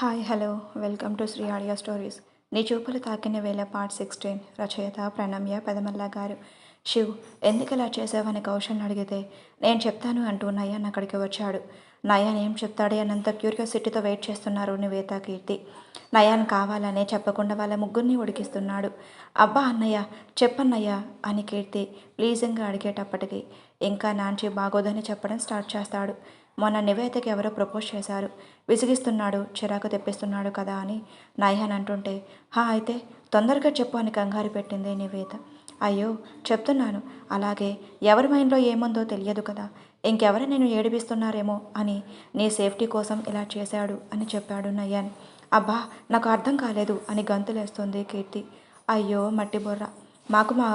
Hi hello welcome to Sri audio stories నీ చూపులు తాకిన వేళ పార్ట్ సిక్స్టీన్ రచయిత ప్రణమ్య పెదమల్ల గారు. శివ్ ఎందుకు ఇలా చేసావని కౌశల్ని అడిగితే నేను చెప్తాను అంటూ నయన్ అక్కడికి వచ్చాడు. నయాన్ ఏం చెప్తాడే అన్నంత క్యూరియాసిటీతో వెయిట్ చేస్తున్నారు నివేత కీర్తి. నయాన్ కావాలనే చెప్పకుండా వాళ్ళ ముగ్గురిని ఉడికిస్తున్నాడు. అబ్బా అన్నయ్య చెప్పన్నయ్య అని కీర్తి ప్లీజింగ్గా అడిగేటప్పటికి ఇంకా నాంచి బాగోదని చెప్పడం స్టార్ట్ చేస్తాడు. మొన్న నివేతకి ఎవరో ప్రపోజ్ చేశారు. విసిగిస్తున్నాడు చిరాకు తెప్పిస్తున్నాడు కదా అని నయన్ అంటుంటే హా అయితే తొందరగా చెప్పు అని కంగారు పెట్టింది నివేత అయ్యో చెప్తున్నాను. అలాగే ఎవరి మైండ్లో ఏముందో తెలియదు కదా. ఇంకెవరు నేను ఏడిపిస్తున్నారేమో అని నీ సేఫ్టీ కోసం ఇలా చేశాడు అని చెప్పాడు నయ్యాన్ అబ్బా నాకు అర్థం కాలేదు అని గంతులేస్తుంది కీర్తి. అయ్యో మట్టి బుర్ర. మాకు మా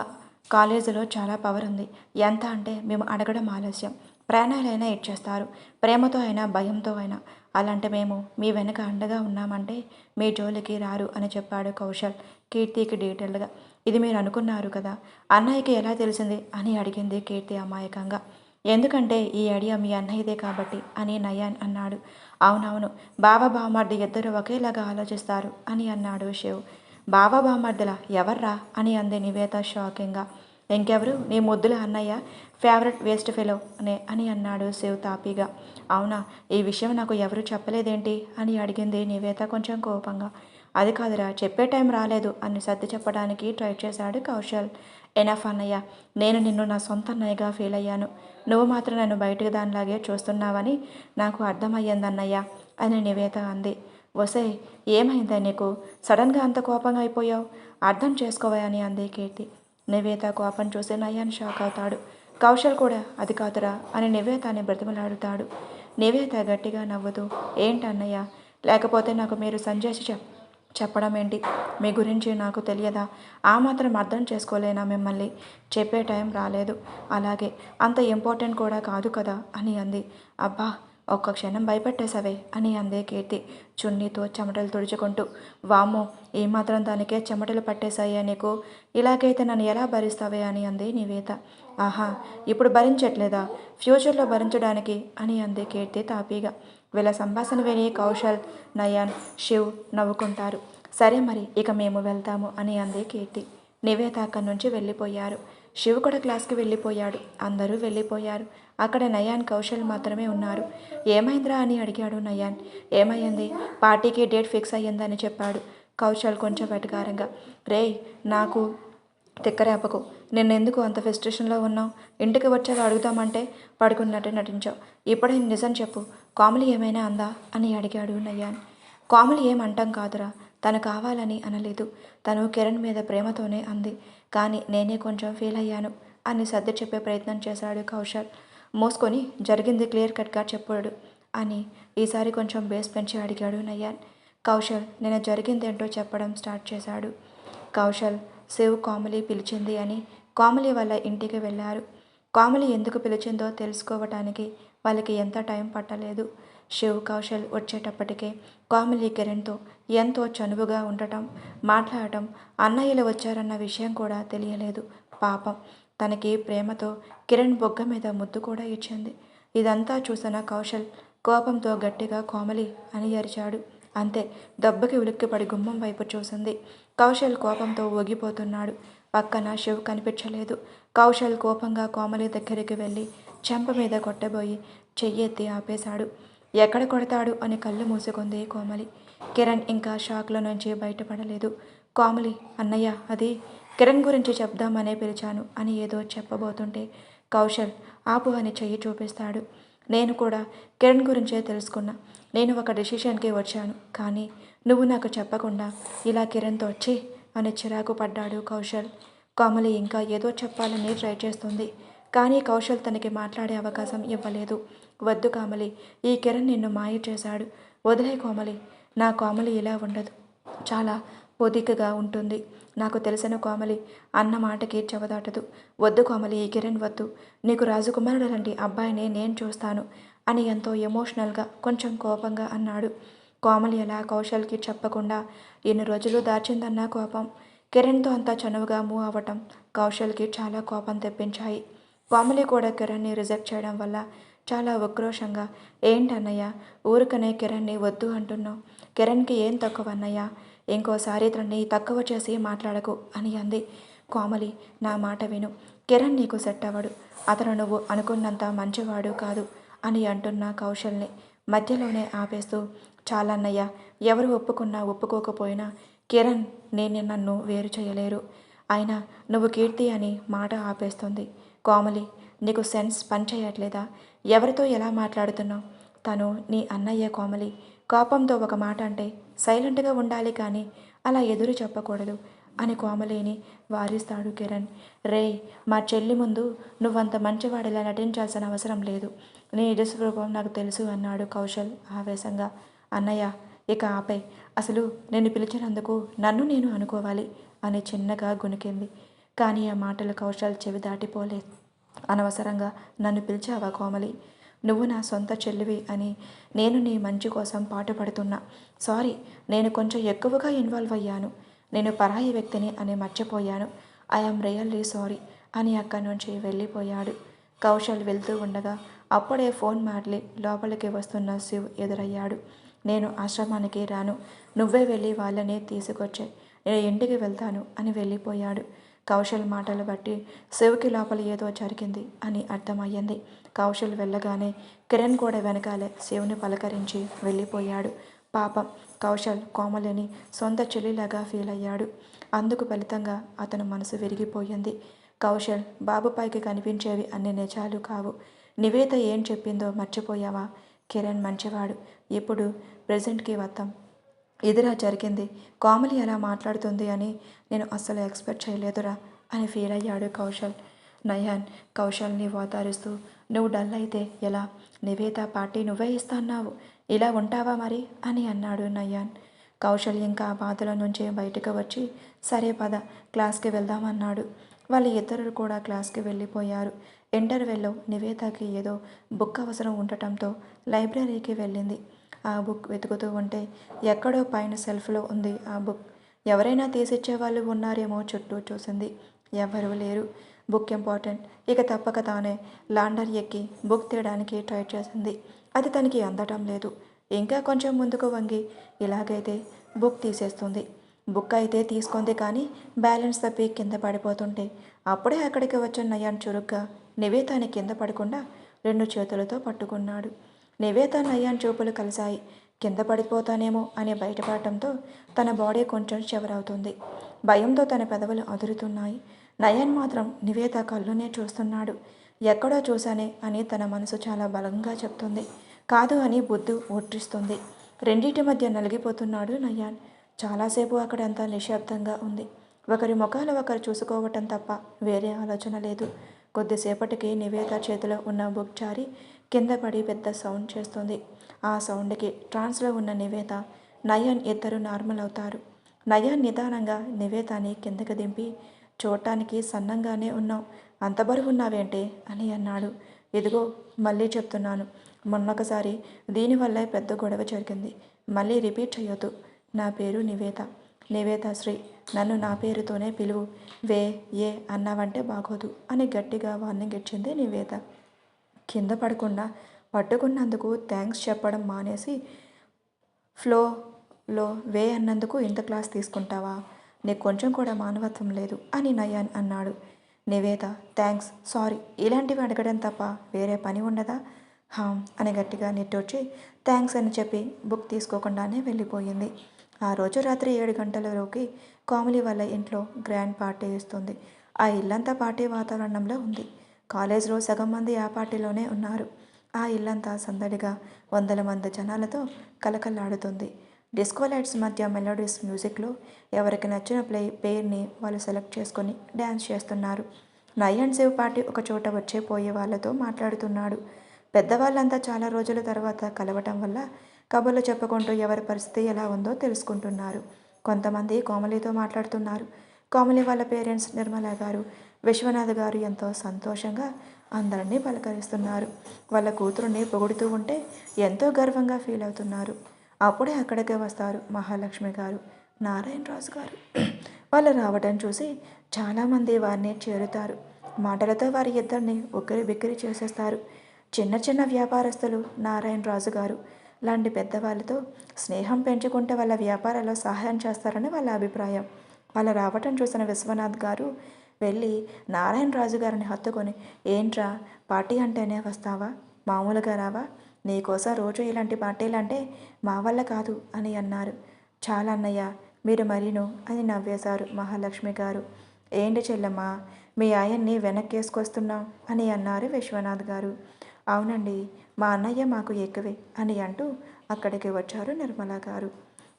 కాలేజీలో చాలా పవర్ ఉంది. ఎంత అంటే మేము అడగడం ఆలస్యం. ప్రాణాలైనా ఇచ్చేస్తారు ప్రేమతో అయినా భయంతో అయినా. అలాంటి మేము మీ వెనక అండగా ఉన్నామంటే మీ జోలికి రారు అని చెప్పాడు కౌశల్ కీర్తికి డీటెయిల్గా ఇది మీరు అనుకున్నారు కదా? అన్నయ్యకి ఎలా తెలిసింది? అని అడిగింది కీర్తి అమాయకంగా. ఎందుకంటే ఈ ఐడియా మీ అన్నయ్యదే కాబట్టి అని నయాన్ అన్నాడు. అవునవును బావ బావమర్ది ఇద్దరు ఒకేలాగా ఆలోచిస్తారు అని అన్నాడు శివ్. బావ బావమర్దుల ఎవర్రా? అని అంది నివేత షాకింగ్గా. ఇంకెవరు? నీ ముద్దుల అన్నయ్య ఫేవరెట్ వేస్ట్ ఫెలో అనే అని అన్నాడు శివ్ తాపీగా. అవునా ఈ విషయం నాకు ఎవరు చెప్పలేదేంటి? అని అడిగింది నివేత కొంచెం కోపంగా. అది కాదురా చెప్పే టైం రాలేదు అని సర్ది చెప్పడానికి ట్రై చేశాడు కౌశల్. ఎనఫ్ అన్నయ్య నేను నిన్ను నా సొంత అన్నయ్యగా ఫీల్ అయ్యాను. నువ్వు మాత్రం నన్ను బయటకు దానిలాగే చూస్తున్నావని నాకు అర్థమయ్యిందన్నయ్య అని నివేత అంది. వసే ఏమైందా నీకు? సడన్గా అంత కోపంగా అయిపోయావు? అర్థం చేసుకోవా అని అంది కీర్తి నివేత కోపం చూసి నయాన్ షాక్ అవుతాడు. కౌశల్ కూడా అది కాదురా అని నివేతాన్ని బ్రతిమలాడుతాడు. నివేత గట్టిగా నవ్వుతూ ఏంటన్నయ్య లేకపోతే నాకు మీరు సంజేసి చెప్ చెప్పడం ఏంటి? మీ గురించి నాకు తెలియదా? ఆ మాత్రం అర్థం చేసుకోలేనా మిమ్మల్ని? చెప్పే టైం రాలేదు. అలాగే అంత ఇంపార్టెంట్ కూడా కాదు కదా? అని అంది. అబ్బా ఒక్క క్షణం భయపెట్టేశావే అని అందే కీర్తి చున్నీతో చెమటలు తుడుచుకుంటూ. వామ్మో ఏమాత్రం మాత్రం దానికే చెమటలు పట్టేశాయి నీకు? ఇలాగైతే నన్ను ఎలా భరిస్తావే అని అంది నివేత. ఆహా ఇప్పుడు భరించట్లేదా? ఫ్యూచర్లో భరించడానికి అని అంది కీర్తి తాపీగా. వీళ్ళ సంభాషణ విని కౌశల్ నయాన్ శివ్ నవ్వుకుంటారు. సరే మరి ఇక మేము వెళ్తాము అని అంది కీర్తి. నివేత అక్కడి నుంచి వెళ్ళిపోయారు. శివ కూడా క్లాస్కి వెళ్ళిపోయాడు. అందరూ వెళ్ళిపోయారు. అక్కడ నయాన్ కౌశల్ మాత్రమే ఉన్నారు. ఏమైందిరా అని అడిగాడు నయాన్. ఏమైంది పార్టీకి డేట్ ఫిక్స్ అయ్యిందని చెప్పాడు కౌశల్ కొంచెం వెటకారంగా. రేయ్ నాకు తిక్కరేపకు నిన్నెందుకు అంత ఫెస్ట్రేషన్లో ఉన్నావు? ఇంటికి వచ్చాక అడుగుదామంటే పడుకున్నట్టు నటించావు. ఇప్పుడే నిజం చెప్పు. కాములు ఏమైనా అందా? అని అడిగాడు నయాన్. కామెడీ ఏమంటాం కాదురా. తను కావాలని అనలేదు. తను కిరణ్ మీద ప్రేమతోనే అంది. కానీ నేనే కొంచెం ఫీల్ అయ్యాను అని సర్ది చెప్పే ప్రయత్నం చేశాడు కౌశల్. మోసుకొని జరిగింది క్లియర్ కట్గా చెప్పాడు అని ఈసారి కొంచెం బేస్ పెంచి అడిగాడు నయ్యాన్ కౌశల్ నేను జరిగిందేంటో చెప్పడం స్టార్ట్ చేశాడు. కౌశల్ శివ్ కోమలి పిలిచింది అని కోమలి వాళ్ళ ఇంటికి వెళ్ళారు. కోమలి ఎందుకు పిలిచిందో తెలుసుకోవటానికి వాళ్ళకి ఎంత టైం పట్టలేదు. శివ్ కౌశల్ వచ్చేటప్పటికే కోమలి కిరణ్తో ఎంతో చనువుగా ఉండటం మాట్లాడటం అన్నయ్యలు వచ్చారన్న విషయం కూడా తెలియలేదు. పాపం. తనకి ప్రేమతో కిరణ్ బొగ్గ మీద ముద్దు కూడా ఇచ్చింది. ఇదంతా చూసిన కౌశల్ కోపంతో గట్టిగా కోమలి అని అరిచాడు. అంతే దెబ్బకి ఉలిక్కిపడి గుమ్మం వైపు చూసింది. కౌశల్ కోపంతో ఊగిపోతున్నాడు పక్కన శివ్ కనిపించలేదు. కౌశల్ కోపంగా కోమలి దగ్గరికి వెళ్ళి చెంప మీద కొట్టబోయి చెయ్యెత్తి ఆపేశాడు. ఎక్కడ కొడతాడు అని కళ్ళు మూసుకుంది కోమలి. కిరణ్ ఇంకా షాక్లో నుంచి బయటపడలేదు. కోమలి అన్నయ్య అది కిరణ్ గురించి చెప్దామనే పిలిచాను అని ఏదో చెప్పబోతుంటే కౌశల్ ఆపు అని చెయ్యి చూపిస్తాడు. నేను కూడా కిరణ్ గురించే తెలుసుకున్నా. నేను ఒక డెసిషన్కి వచ్చాను. కానీ నువ్వు నాకు చెప్పకుండా ఇలా కిరణ్తో వచ్చి అని చిరాకు పడ్డాడు కౌశల్. కోమలి ఇంకా ఏదో చెప్పాలని ట్రై చేస్తుంది. కానీ కౌశల్ తనకి మాట్లాడే అవకాశం ఇవ్వలేదు. వద్దు కామలి ఈ కిరణ్ నిన్ను మాయ చేశాడు. వదిలే కోమలి నా కోమలి ఇలా ఉండదు. చాలా పొదికగా ఉంటుంది. నాకు తెలిసిన కోమలి అన్న మాటకి చెవదాటదు. వద్దు కోమలి ఈ కిరణ్ వద్దు. నీకు రాజకుమారుడు లాంటి అబ్బాయినే నేను చూస్తాను అని ఎంతో ఎమోషనల్గా కొంచెం కోపంగా అన్నాడు. కోమలి ఎలా కౌశల్కి చెప్పకుండా ఎన్ని రోజులు దాచిందన్న కోపం. కిరణ్తో అంతా చనువుగా మూవ్ అవ్వటం కౌశల్కి చాలా కోపం తెప్పించాయి. కోమలి కూడా కిరణ్ని రిజెక్ట్ చేయడం వల్ల చాలా ఉక్రోషంగా ఏంటన్నయ్య? ఊరికనే కిరణ్ని వద్దు అంటున్నావు. కిరణ్కి ఏం తక్కువ అన్నయ్య ఇంకోసారి ఇతన్ని తక్కువ చేసి మాట్లాడకు అని అంది కోమలి. నా మాట విను. కిరణ్ నీకు సెట్ అవ్వడు. అతను నువ్వు అనుకున్నంత మంచివాడు కాదు అని అంటున్న కౌశల్ని మధ్యలోనే ఆపేస్తూ చాలన్నయ్య ఎవరు ఒప్పుకున్నా ఒప్పుకోకపోయినా కిరణ్ నేను నన్ను వేరు చేయలేరు. అయినా నువ్వు కీర్తి అని మాట ఆపేస్తుంది కోమలి. నీకు సెన్స్ పనిచేయట్లేదా? ఎవరితో ఎలా మాట్లాడుతున్నావు? తను నీ అన్నయ్య కోమలి కోపంతో ఒక మాట అంటే సైలెంట్గా ఉండాలి కానీ అలా ఎదురు చెప్పకూడదు అని కోమలేని వారిస్తాడు కిరణ్. రే మా చెల్లి ముందు నువ్వంత మంచివాడిలా నటించాల్సిన అవసరం లేదు. నీ నిజస్వరూపం నాకు తెలుసు అన్నాడు కౌశల్ ఆవేశంగా. అన్నయ్య ఇక ఆపై. అసలు నేను పిలిచినందుకు నన్ను నేను అనుకోవాలి అని చిన్నగా గుణికింది కానీ ఆ మాటలు కౌశల్ చెవి దాటిపోలేదు అనవసరంగా నన్ను పిలిచావా కోమలి? నువ్వు నా సొంత చెల్లివి అని నేను నీ మంచి కోసం పాటుపడుతున్నా. సారీ నేను కొంచెం ఎక్కువగా ఇన్వాల్వ్ అయ్యాను. నేను పరాయి వ్యక్తిని అని మర్చిపోయాను. ఐఎమ్ రియల్లీ సారీ అని అక్కడి నుంచి వెళ్ళిపోయాడు. కౌశల్ వెళ్తూ ఉండగా అప్పుడే ఫోన్ మాట్లి లోపలికి వస్తున్న శివ్ ఎదురయ్యాడు. నేను ఆశ్రమానికి రాను. నువ్వే వెళ్ళి వాళ్ళని తీసుకొచ్చే నేను ఇంటికి వెళ్తాను అని వెళ్ళిపోయాడు. కౌశల్ మాటలు బట్టి శివకి లోపల ఏదో జరిగింది అని అర్థమయ్యింది. కౌశల్ వెళ్ళగానే కిరణ్ కూడా వెనకాలే శివుని పలకరించి వెళ్ళిపోయాడు. పాపం కౌశల్ కోమలిని సొంత చెల్లిలాగా ఫీల్ అయ్యాడు. అందుకు ఫలితంగా అతను మనసు విరిగిపోయింది. కౌశల్ బాబుపైకి కనిపించేవి అన్ని నిజాలు కావు. నివేత ఏం చెప్పిందో మర్చిపోయావా? కిరణ్ మంచివాడు. ఇప్పుడు ప్రజెంట్కి వద్దాం. ఇదిరా జరిగింది. కోమలి ఎలా మాట్లాడుతుంది అని నేను అస్సలు ఎక్స్పెక్ట్ చేయలేదురా అని ఫీల్ అయ్యాడు కౌశల్. నయాన్ కౌశల్ని ఓదారుస్తూ నువ్వు డల్ అయితే ఎలా? నివేద పార్టీ నువ్వే ఇస్తాన్నావు ఇలా ఉంటావా మరి? అని అన్నాడు నయాన్. కౌశల్ ఇంకా బాధల నుంచి బయటకు వచ్చి సరే పద క్లాస్కి వెళ్దామన్నాడు వాళ్ళ ఇద్దరు కూడా క్లాస్కి వెళ్ళిపోయారు. ఇంటర్వెల్లో నివేతకి ఏదో బుక్ అవసరం ఉండటంతో లైబ్రరీకి వెళ్ళింది. ఆ బుక్ వెతుకుతూ ఉంటే ఎక్కడో పైన సెల్ఫ్లో ఉంది ఆ బుక్. ఎవరైనా తీసిచ్చే వాళ్ళు ఉన్నారేమో చుట్టూ చూసింది. ఎవరూ లేరు. Book important. ఇక తప్పక తానే లాండర్ ఎక్కి బుక్ తీయడానికి ట్రై చేసింది. అది తనకి అందటం లేదు. ఇంకా కొంచెం ముందుకు వంగి ఇలాగైతే బుక్ తీసేస్తుంది. బుక్ అయితే తీసుకుంది కానీ బ్యాలెన్స్ తప్పి కింద పడిపోతుంటే అప్పుడే అక్కడికి వచ్చిన నయాన్ చురుగ్గా నివేతాని కింద పడకుండా రెండు చేతులతో పట్టుకున్నాడు. నివేత నయాన్ చూపులు కలిశాయి. కింద పడిపోతానేమో అని బయటపడటంతో తన బాడీ కొంచెం చెవరవుతుంది. భయంతో తన పెదవులు అదురుతున్నాయి. నయన్ మాత్రం నివేత కళ్ళునే చూస్తున్నాడు. ఎక్కడో చూశానే అని తన మనసు చాలా బలంగా చెప్తుంది. కాదు అని బుద్ధు ఒట్టిస్తుంది. రెండింటి మధ్య నలిగిపోతున్నాడు నయాన్. చాలాసేపు అక్కడంతా నిశ్శబ్దంగా ఉంది. ఒకరి ముఖాలు ఒకరు చూసుకోవటం తప్ప వేరే ఆలోచన లేదు. కొద్దిసేపటికి నివేత చేతిలో ఉన్న బుక్ జారి కింద పడి పెద్ద సౌండ్ చేస్తుంది. ఆ సౌండ్కి ట్రాన్స్లో ఉన్న నివేద నయన్ ఇద్దరు నార్మల్ అవుతారు. నయన్ నిదానంగా నివేదాని కిందకి దింపి చూడటానికి సన్నంగానే ఉన్నావు. అంత బరువు ఉన్నావేంటే? అని అన్నాడు. ఇదిగో మళ్ళీ చెప్తున్నాను. మొన్నొకసారి దీనివల్లే పెద్ద గొడవ జరిగింది. మళ్ళీ రిపీట్ చేయొద్దు నా పేరు నివేద నివేద శ్రీ నన్ను నా పేరుతోనే పిలువు. వే ఏ అన్నావంటే బాగోదు అని గట్టిగా వార్నింగ్ ఇచ్చింది నివేద కింద పడకుండా పట్టుకున్నందుకు థ్యాంక్స్ చెప్పడం మానేసి ఫ్లోలో వే అన్నందుకు ఇంత క్లాస్ తీసుకుంటావా? నీకు కొంచెం కూడా మానవత్వం లేదు అని నయాన్ అన్నాడు. నివేద థ్యాంక్స్ సారీ ఇలాంటివి అడగడం తప్ప వేరే పని ఉండదా? హామ్ అని గట్టిగా నెట్టొచ్చి థ్యాంక్స్ అని చెప్పి బుక్ తీసుకోకుండానే వెళ్ళిపోయింది. ఆ రోజు రాత్రి ఏడు గంటలలోకి కామలి వాళ్ళ ఇంట్లో గ్రాండ్ పార్టీ ఇస్తుంది ఆ ఇల్లంతా పార్టీ వాతావరణంలో ఉంది. కాలేజ్లో సగం మంది ఆ పార్టీలోనే ఉన్నారు. ఆ ఇల్లంతా సందడిగా వందల మంది జనాలతో కలకల్లాడుతుంది డిస్కో లైట్స్ మధ్య మెలోడీస్ మ్యూజిక్లో ఎవరికి నచ్చిన ప్లే పేరుని వాళ్ళు సెలెక్ట్ చేసుకొని డ్యాన్స్ చేస్తున్నారు. నై అండ్ సేవ్ పార్టీ ఒక చోట వచ్చే పోయే వాళ్ళతో మాట్లాడుతున్నాడు. పెద్దవాళ్ళంతా చాలా రోజుల తర్వాత కలవటం వల్ల కబుర్లు చెప్పుకుంటూ ఎవరి పరిస్థితి ఎలా ఉందో తెలుసుకుంటున్నారు. కొంతమంది కోమలితో మాట్లాడుతున్నారు. కోమలి వాళ్ళ పేరెంట్స్ నిర్మల గారు విశ్వనాథ్ గారు ఎంతో సంతోషంగా అందరినీ పలకరిస్తున్నారు. వాళ్ళ కూతురుని పొగుడుతూ ఉంటే ఎంతో గర్వంగా ఫీల్ అవుతున్నారు. అప్పుడే అక్కడికే వస్తారు మహాలక్ష్మి గారు నారాయణరాజు గారు. వాళ్ళు రావడం చూసి చాలామంది వారిని చేరుతారు. మాటలతో వారి ఇద్దరిని ఉక్కిరి బిక్కిరి చేసేస్తారు. చిన్న చిన్న వ్యాపారస్తులు నారాయణరాజు గారు. లాంటి పెద్దవాళ్ళతో స్నేహం పెంచుకుంటే వాళ్ళ వ్యాపారాల్లో సహాయం చేస్తారని వాళ్ళ అభిప్రాయం. వాళ్ళ రావటం చూసిన విశ్వనాథ్ గారు వెళ్ళి నారాయణ రాజు గారిని హత్తుకొని ఏంట్రా పార్టీ అంటేనే వస్తావా? మామూలుగా రావా? నీకోసం రోజు ఇలాంటి పార్టీలు అంటే మా వల్ల కాదు అని అన్నారు. చాలా అన్నయ్య మీరు మరీను అని నవ్వేశారు మహాలక్ష్మి గారు. ఏంటి చెల్లమ్మ మీ ఆయన్ని వెనక్కేసుకొస్తున్నాం అని అన్నారు విశ్వనాథ్ గారు. అవునండి మా అన్నయ్య మాకు ఎక్కువే అని అంటూ అక్కడికి వచ్చారు నిర్మల గారు.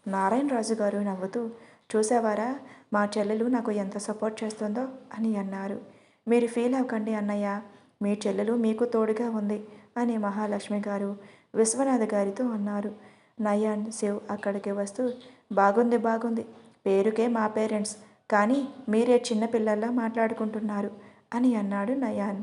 నారాయణ రాజు గారు నవ్వుతూ చూసావారా మా చెల్లెలు నాకు ఎంత సపోర్ట్ చేస్తుందో అని అన్నారు. మీరు ఫీల్ అవ్వకండి అన్నయ్య. మీ చెల్లెలు మీకు తోడుగా ఉంది అని మహాలక్ష్మి గారు విశ్వనాథ్ గారితో అన్నారు. నయాన్ శివ్ అక్కడికి వస్తూ బాగుంది బాగుంది. పేరుకే మా పేరెంట్స్. కానీ మీరే చిన్నపిల్లల్లా మాట్లాడుకుంటున్నారు అని అన్నాడు నయాన్.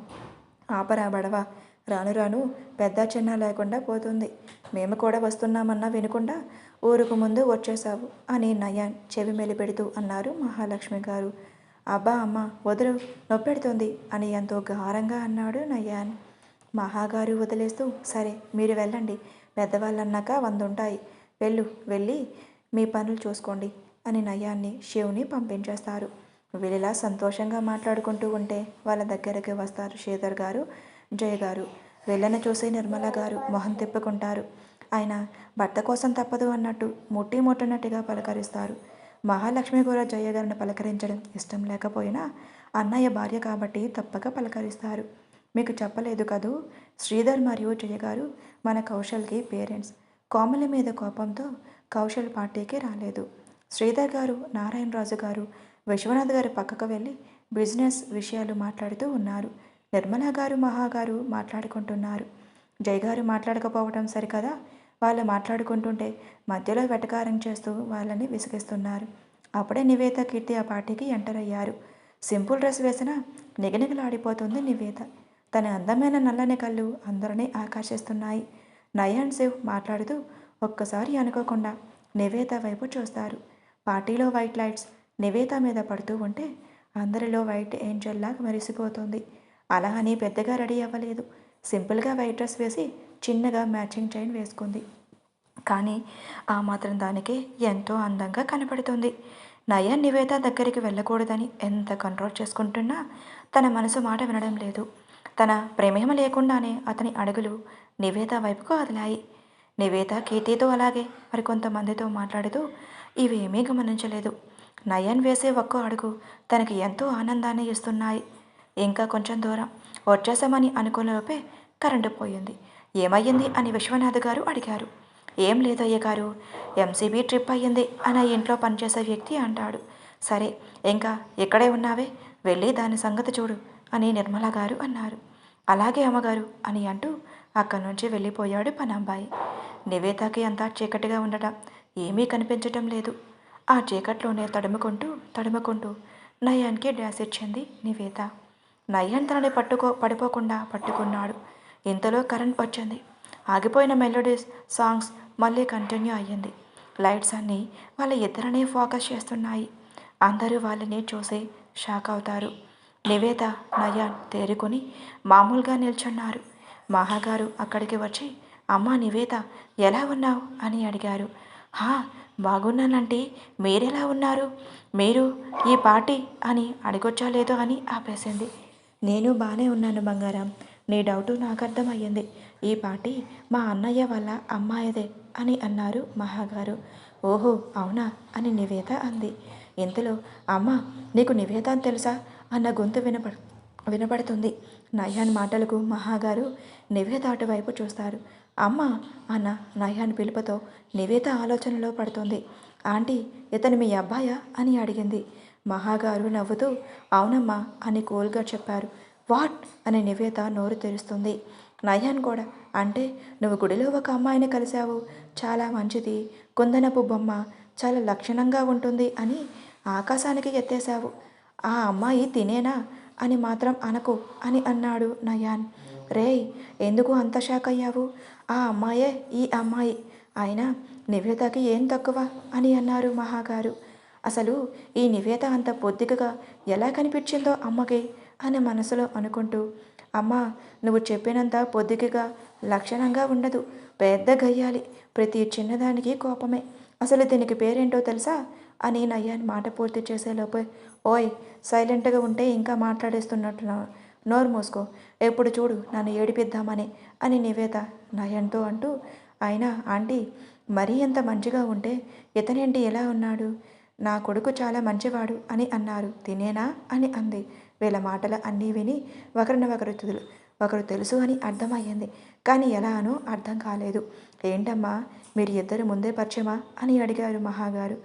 ఆపరా బడవ. రాను రాను. పెద్ద చిన్న లేకుండా పోతుంది. మేము కూడా వస్తున్నామన్నా వినకుండా ఊరుకు ముందు వచ్చేసావు అని నయాన్ చెవి మెలిపెడుతూ అన్నారు మహాలక్ష్మి గారు. అబ్బా అమ్మ వదులు నొప్పెడుతుంది అని ఎంతో గారంగా అన్నాడు నయాన్. మహాగారు వదిలేస్తూ సరే మీరు వెళ్ళండి. పెద్దవాళ్ళన్నాక వందుంటాయి. వంద ఉంటాయి వెళ్ళు వెళ్ళి మీ పనులు చూసుకోండి అని నయాన్ని శివుని పంపించేస్తారు. వీళ్ళిలా సంతోషంగా మాట్లాడుకుంటూ ఉంటే వాళ్ళ దగ్గరికి వస్తారు శ్రీధర్ గారు జయ గారు. వెళ్ళని చూసి నిర్మల గారు మొహం తిప్పుకుంటారు. ఆయన భర్త కోసం తప్పదు అన్నట్టు ముట్టి ముట్టనట్టుగా పలకరిస్తారు. మహాలక్ష్మి కూడా జయ గారిని పలకరించడం ఇష్టం లేకపోయినా అన్నయ్య భార్య కాబట్టి తప్పక పలకరిస్తారు. మీకు చెప్పలేదు కదూ? శ్రీధర్ మరియు జయ గారు మన కౌశల్కి పేరెంట్స్. కోమలి మీద కోపంతో కౌశల్ పార్టీకి రాలేదు. శ్రీధర్ గారు నారాయణరాజు గారు విశ్వనాథ్ గారు పక్కకు వెళ్ళి బిజినెస్ విషయాలు మాట్లాడుతూ ఉన్నారు. నిర్మలా గారు మహాగారు మాట్లాడుకుంటున్నారు. జై గారు మాట్లాడకపోవడం సరికదా? వాళ్ళు మాట్లాడుకుంటుంటే మధ్యలో వెటకారం చేస్తూ వాళ్ళని విసిగిస్తున్నారు. అప్పుడే నివేత కీర్తి ఆ పార్టీకి ఎంటర్ అయ్యారు. సింపుల్ డ్రెస్ వేసినా నిగనిగలాడిపోతుంది నివేత తన అందమైన నల్లని కళ్ళు అందరినీ ఆకర్షిస్తున్నాయి. నయన్ శివ్ మాట్లాడుతూ ఒక్కసారి అనుకోకుండా నివేత వైపు చూస్తారు. పార్టీలో వైట్ లైట్స్ నివేత మీద పడుతూ ఉంటే అందరిలో వైట్ ఏంజల్లా మెరిసిపోతుంది. అలా అని పెద్దగా రెడీ అవ్వలేదు. సింపుల్గా వైట్ డ్రెస్ వేసి చిన్నగా మ్యాచింగ్ చైన్ వేసుకుంది. కానీ ఆ మాత్రం దానికి ఎంతో అందంగా కనపడుతుంది. నయన్ నివేద దగ్గరికి వెళ్ళకూడదని ఎంత కంట్రోల్ చేసుకుంటున్నా తన మనసు మాట వినడం లేదు. తన ప్రేమేమ లేకుండానే అతని అడుగులు నివేద వైపుకు వదిలాయి. నివేద కీర్తితో అలాగే మరికొంతమందితో మాట్లాడుతూ ఇవేమీ గమనించలేదు. నయన్ వేసే ఒక్కో అడుగు తనకి ఎంతో ఆనందాన్ని ఇస్తున్నాయి. ఇంకా కొంచెం దూరం వచ్చేసామని అనుకునేలోపే కరెంటు పోయింది. ఏమయ్యింది అని విశ్వనాథ్ గారు అడిగారు. ఏం లేదు గారు ఎంసీబీ ట్రిప్ అయ్యింది అని ఇంట్లో పనిచేసే వ్యక్తి అంటాడు. సరే ఇంకా ఇక్కడే ఉన్నావే వెళ్ళి దాని సంగతి చూడు అని నిర్మల గారు అన్నారు. అలాగే అమ్మగారు అని అంటూ అక్కడి నుంచి వెళ్ళిపోయాడు పనాంబాయి. నివేతకి అంతా చీకటిగా ఉండటం ఏమీ కనిపించటం లేదు. ఆ చీకట్లోనే తడుముకుంటూ తడుముకుంటూ నయాన్కి డ్యాస్ ఇచ్చింది నివేత నయన్ తనని పట్టుకో పడిపోకుండా పట్టుకున్నాడు. ఇంతలో కరెంట్ వచ్చింది. ఆగిపోయిన మెలోడీస్ సాంగ్స్ మళ్ళీ కంటిన్యూ అయ్యింది. లైట్స్ అన్నీ వాళ్ళ ఇద్దరినే ఫోకస్ చేస్తున్నాయి. అందరూ వాళ్ళని చూసి షాక్ అవుతారు. నివేద నయాన్ తేరుకొని మామూలుగా నిల్చున్నారు. మహాగారు అక్కడికి వచ్చి అమ్మా నివేద ఎలా ఉన్నావు? అని అడిగారు. హా బాగున్నానంటే. మీరెలా ఉన్నారు? మీరు ఈ పార్టీ అని అడగొచ్చా లేదో అని ఆపేసింది. నేను బాగానే ఉన్నాను బంగారం. నీ డౌటు నాకు అర్థమయ్యింది ఈ పార్టీ మా అన్నయ్య వాళ్ళ అమ్మాయిదే అని అన్నారు మహాగారు. ఓహో అవునా? అని నివేద అంది. ఇంతలో అమ్మ నీకు నివేద అని తెలుసా? అన్న గొంతు వినపడు వినపడుతుంది. నయాన్ మాటలకు మహాగారు నివేద అటువైపు చూస్తారు. అమ్మ అన్న నయాన్ పిలుపుతో నివేద ఆలోచనలో పడుతుంది. ఆంటీ ఇతను మీ అబ్బాయా? అని అడిగింది. మహాగారు నవ్వుతూ అవునమ్మా అని కోల్గా చెప్పారు. వాట్? అని నివేద నోరు తెరుస్తుంది. నయాన్ కూడా అంటే నువ్వు గుడిలో ఒక అమ్మాయిని కలిశావు. చాలా మంచిది. కుందనపు బొమ్మ చాలా లక్షణంగా ఉంటుంది అని ఆకాశానికి ఎత్తేశావు. ఆ అమ్మాయి తినేనా? అని మాత్రం అనకు అని అన్నాడు నయాన్. రేయ్ ఎందుకు అంత షాక్ అయ్యావు? ఆ అమ్మాయే ఈ అమ్మాయి. అయినా నివేదకి ఏం తక్కువ? అని అన్నారు మహాగారు. అసలు ఈ నివేద అంత పొద్దుగగా ఎలా కనిపించిందో అమ్మకి అని మనసులో అనుకుంటూ అమ్మా నువ్వు చెప్పినంత పొద్దుకిగా లక్షణంగా ఉండదు. పెద్ద గయ్యాలి. ప్రతి చిన్నదానికి కోపమే. అసలు దీనికి పేరేంటో తెలుసా? అని నయ్యాన్ మాట పూర్తి చేసేలోపే ఓయ్ సైలెంట్గా ఉంటే ఇంకా మాట్లాడేస్తున్నట్టున్నావు నోరు మూసుకో. ఎప్పుడు చూడు నన్ను ఏడిపిద్దామని అని నివేద నయన్తో అంటూ అయినా ఆంటీ మరీ ఎంత మంచిగా ఉంటే ఇతనేంటి ఎలా ఉన్నాడు? నా కొడుకు చాలా మంచివాడు అని అన్నారు. తినేనా? అని అంది. వీళ్ళ మాటలు అన్నీ విని ఒకరిని ఒకరు తెలు ఒకరు తెలుసు అని అర్థమయ్యింది. కానీ ఎలానో అర్థం కాలేదు. ఏంటమ్మా మీరు ఇద్దరు ముందే పరిచయమా? అని అడిగారు మహాగారు.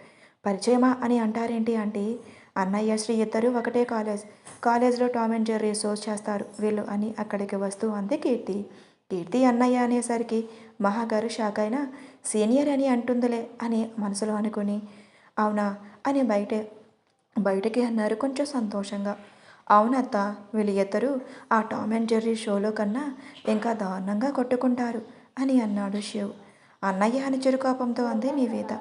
పరిచయమా అని అంటారేంటి అంటే అన్నయ్య శ్రీ ఇద్దరు ఒకటే కాలేజ్. కాలేజ్లో టామ్ అండ్ జెర్రీ షోస్ చేస్తారు. వీళ్ళు అని అక్కడికి వస్తూ అంది కీర్తి. కీర్తి అన్నయ్య అనేసరికి మహాగారు షాక్ అయినా సీనియర్ అని అంటుందిలే అని మనసులో అనుకుని అవునా? అని బయటే బయటకి అన్నారు కొంచెం సంతోషంగా. అవునత్త వీళ్ళిద్దరూ ఇద్దరు ఆ టామ్ అండ్ జెర్రీ షోలో కన్నా ఇంకా దారుణంగా కొట్టుకుంటారు అని అన్నాడు శివ్. అన్నయ్య అని చిరుకోపంతో అంది నివేద.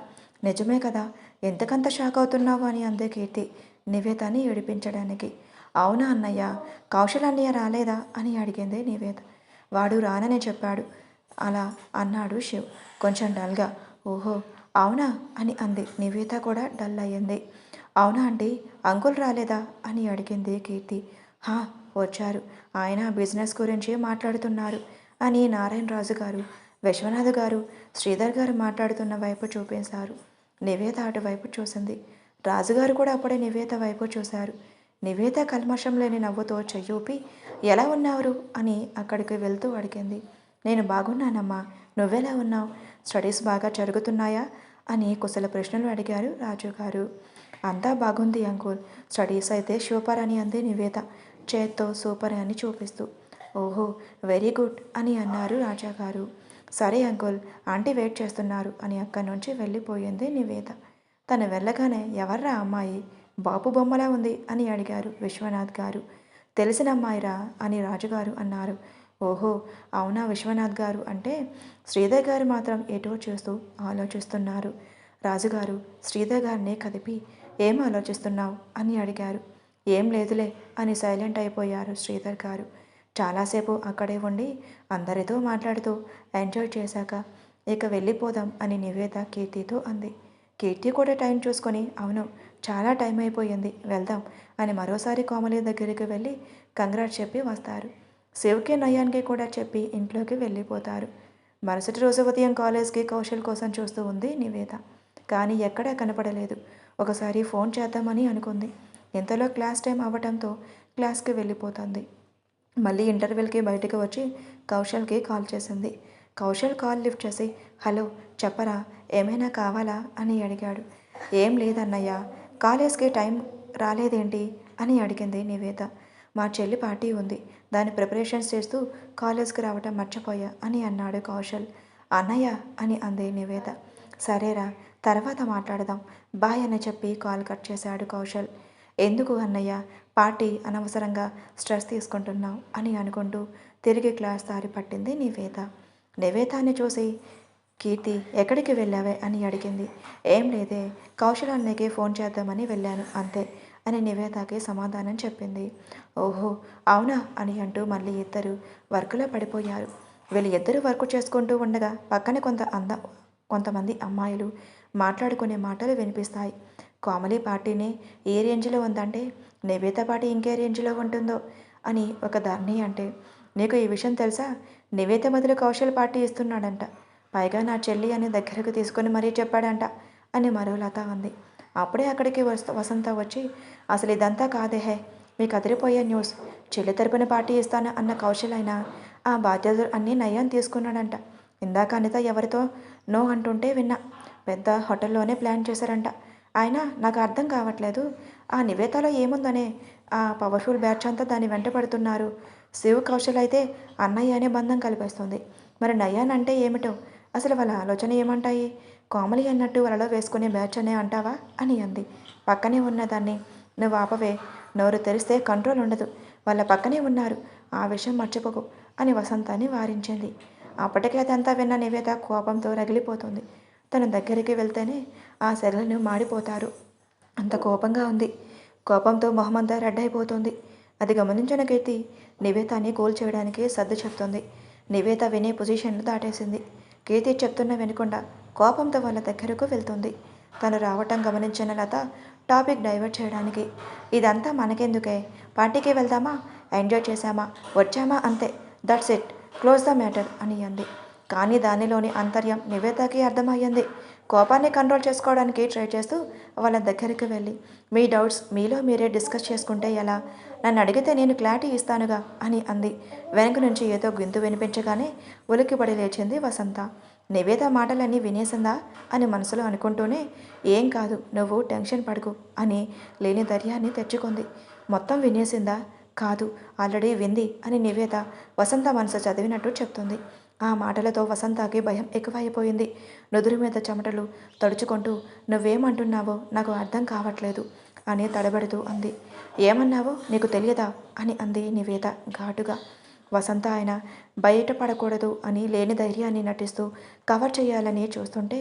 నిజమే కదా ఎంతకంత షాక్ అవుతున్నావు అని అందే కీర్తి నివేదని ఏడిపించడానికి. అవునా అన్నయ్య కౌశల్ అన్నయ్య రాలేదా అని అడిగింది నివేద. వాడు రానని చెప్పాడు అలా అన్నాడు శివ్. కొంచెం డల్గా. ఓహో అవునా అని అంది. నివేద కూడా డల్ అయ్యింది. అవునా అండి? అంకుల్ రాలేదా? అని అడిగింది కీర్తి. హా వచ్చారు. ఆయన బిజినెస్ గురించి మాట్లాడుతున్నారు అని నారాయణరాజు గారు విశ్వనాథ్ గారు శ్రీధర్ గారు మాట్లాడుతున్న వైపు చూపేశారు నివేద అటువైపు చూసింది. రాజుగారు కూడా అప్పుడే నివేద వైపు చూశారు. నివేద కల్మషం లేని నవ్వుతో చెయ్యూపి ఎలా ఉన్నారు? అని అక్కడికి వెళ్తూ అడిగింది. నేను బాగున్నానమ్మా. నువ్వెలా ఉన్నావు? స్టడీస్ బాగా జరుగుతున్నాయా? అని కుశల ప్రశ్నలు అడిగారు రాజుగారు. అంతా బాగుంది అంకుల్. స్టడీస్ అయితే సూపర్ అని అంది నివేద. చేత్తో సూపర్ అని చూపిస్తూ. ఓహో వెరీ గుడ్ అని అన్నారు రాజాగారు. సరే అంకుల్ ఆంటీ వెయిట్ చేస్తున్నారు అని అక్కడి నుంచి వెళ్ళిపోయింది నివేద. తను వెళ్ళగానే ఎవర్రా అమ్మాయి? బాపు బొమ్మలా ఉంది అని అడిగారు విశ్వనాథ్ గారు. తెలిసిన అమ్మాయిరా అని రాజుగారు అన్నారు. ఓహో అవునా విశ్వనాథ్ గారు అంటే? శ్రీధర్ గారు మాత్రం ఎటో చూస్తూ ఆలోచిస్తున్నారు. రాజుగారు శ్రీధర్ గారిని కదిపి ఏం ఆలోచిస్తున్నావు? అని అడిగారు. ఏం లేదులే అని సైలెంట్ అయిపోయారు శ్రీధర్ గారు. చాలాసేపు అక్కడే ఉండి అందరితో మాట్లాడుతూ ఎంజాయ్ చేశాక ఇక వెళ్ళిపోదాం అని నివేద కీర్తితో అంది. కీర్తి కూడా టైం చూసుకొని అవును చాలా టైం అయిపోయింది వెళ్దాం అని మరోసారి కోమలి దగ్గరికి వెళ్ళి కంగ్రాట్ చెప్పి వస్తారు. శివకి నయాన్కి కూడా చెప్పి ఇంట్లోకి వెళ్ళిపోతారు. మరుసటి రోజు ఉదయం కాలేజ్కి కౌశల్ కోసం చూస్తూ ఉంది నివేద. కానీ ఎక్కడా కనపడలేదు. ఒకసారి ఫోన్ చేద్దామని అనుకుంది. ఇంతలో క్లాస్ టైం అవ్వటంతో క్లాస్కి వెళ్ళిపోతుంది. మళ్ళీ ఇంటర్వెల్కి బయటకు వచ్చి కౌశల్కి కాల్ చేసింది. కౌశల్ కాల్ లిఫ్ట్ చేసి హలో చెప్పరా ఏమైనా కావాలా? అని అడిగాడు. ఏం లేదన్నయ్య కాలేజ్కి టైం రాలేదేంటి? అని అడిగింది నివేద. మా చెల్లి పార్టీ ఉంది. దాని ప్రిపరేషన్స్ చేస్తూ కాలేజ్కి రావటం మర్చిపోయా అని అన్నాడు కౌశల్. అన్నయ్య అని అంది నివేద. సరేరా తర్వాత మాట్లాడదాం. బాయ్ అని చెప్పి కాల్ కట్ చేశాడు కౌశల్. ఎందుకు అన్నయ్య? పార్టీ అనవసరంగా స్ట్రెస్ తీసుకుంటున్నావు అని అనుకుంటూ తిరిగి క్లాస్ దారి పట్టింది నివేద. నివేదాన్ని చూసి కీర్తి ఎక్కడికి వెళ్ళావే అని అడిగింది. ఏం లేదే కౌశల్ అన్నయ్యకి ఫోన్ చేద్దామని వెళ్ళాను అంతే అని నివేదకి సమాధానం చెప్పింది. ఓహో అవునా అని అంటూ మళ్ళీ ఇద్దరు వర్కులో పడిపోయారు. వీళ్ళు ఇద్దరు వర్క్ చేసుకుంటూ ఉండగా పక్కన కొంత అంద కొంతమంది అమ్మాయిలు మాట్లాడుకునే మాటలు వినిపిస్తాయి. కోమలి పార్టీని ఏ రేంజ్లో ఉందంటే నివేత పార్టీ ఇంకే రేంజ్లో ఉంటుందో అని ఒక ధర్ణి అంటే నీకు ఈ విషయం తెలుసా? నివేత బదులు కౌశల్ పార్టీ ఇస్తున్నాడంట. పైగా నా చెల్లి అని దగ్గరకు తీసుకొని మరీ చెప్పాడంట అని మరో లత ఉంది అప్పుడే అక్కడికి వస్త వసంత వచ్చి అసలు ఇదంతా కాదే హే మీకు అదిరిపోయే న్యూస్. చెల్లి తరపున పార్టీ ఇస్తాను అన్న కౌశల్ అయినా ఆ బాధ్యతలు అన్నీ నయం తీసుకున్నాడంట. ఇందాక అనిత ఎవరితో నో అంటుంటే విన్నా. పెద్ద హోటల్లోనే ప్లాన్ చేశారంట. అయినా నాకు అర్థం కావట్లేదు. ఆ నివేతలో ఏముందనే? ఆ పవర్ఫుల్ బ్యాచ్ అంతా దాన్ని వెంట పడుతున్నారు. శివ కౌశల్ అయితే అన్నయ్య అనే బంధం కలిపేస్తుంది. మరి నయాన్ అంటే ఏమిటో? అసలు వాళ్ళ ఆలోచన ఏమంటాయి? కోమలి అన్నట్టు వలలో వేసుకునే బ్యాచ్ అనే అంటావా? అని అంది. పక్కనే ఉన్న దాన్ని నువ్వు ఆపవే. నోరు తెరిస్తే కంట్రోల్ ఉండదు. వాళ్ళ పక్కనే ఉన్నారు. ఆ విషయం మర్చిపోకు అని వసంతాన్ని వారించింది. అప్పటికే అదంతా విన్న నివేద కోపంతో రగిలిపోతుంది. తన దగ్గరికి వెళ్తేనే ఆ సెగలను మాడిపోతారు. అంత కోపంగా ఉంది. కోపంతో మొహమంతా రెడ్ అయిపోతుంది. అది గమనించిన కీర్తి నివేతాని కూల్ చేయడానికి సర్దు చెప్తుంది. నివేత వినే పొజిషన్లు దాటేసింది. కీర్తి చెప్తున్న వినకుండా కోపంతో వాళ్ళ దగ్గరకు వెళ్తుంది. తను రావటం గమనించిన లత టాపిక్ డైవర్ట్ చేయడానికి ఇదంతా మనకెందుకే? పార్టీకి వెళ్దామా? ఎంజాయ్ చేశామా? వచ్చామా? అంతే. That's it. Close the matter అని అంది. కానీ దానిలోని అంతర్యం నివేదాకి అర్థమయ్యింది. కోపాన్ని కంట్రోల్ చేసుకోవడానికి ట్రై చేస్తూ వాళ్ళ దగ్గరికి వెళ్ళి మీ డౌట్స్ మీలో మీరే డిస్కస్ చేసుకుంటే ఎలా? నన్ను అడిగితే నేను క్లారిటీ ఇస్తానుగా అని అంది. వెనక నుంచి ఏదో గొంతు వినిపించగానే ఉలిక్కిపడి లేచింది వసంత. నివేద మాటలన్నీ వినేసిందా? అని మనసులో అనుకుంటూనే ఏం కాదు నువ్వు టెన్షన్ పడకు అని లేని ధైర్యాన్ని తెచ్చుకుంది. మొత్తం వినేసిందా? కాదు ఆల్రెడీ వింది అని నివేద వసంత మనసు చదివినట్టు చెప్తుంది. ఆ మాటలతో వసంతకి భయం ఎక్కువైపోయింది. నుదురు మీద చెమటలు తడుచుకుంటూ నువ్వేమంటున్నావో నాకు అర్థం కావట్లేదు అని తడబడుతూ అంది. ఏమన్నావో నీకు తెలియదా? అని అంది నివేద ఘాటుగా. వసంత ఆయన బయటపడకూడదు అని లేని ధైర్యాన్ని నటిస్తూ కవర్ చేయాలని చూస్తుంటే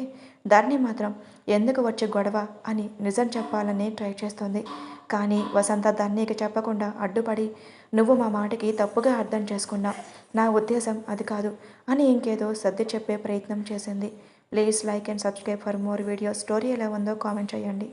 దాన్ని మాత్రం ఎందుకు వచ్చే గొడవ అని నిజం చెప్పాలని ట్రై చేస్తుంది. కానీ వసంత ధరణికి చెప్పకుండా అడ్డుపడి నువ్వు మా మాటకి తప్పుగా అర్థం చేసుకున్నా నా ఉద్దేశం అది కాదు అని ఇంకేదో సర్ది చెప్పే ప్రయత్నం చేసింది. Please like and subscribe for more video story ఎలా ఉందో కామెంట్ చేయండి.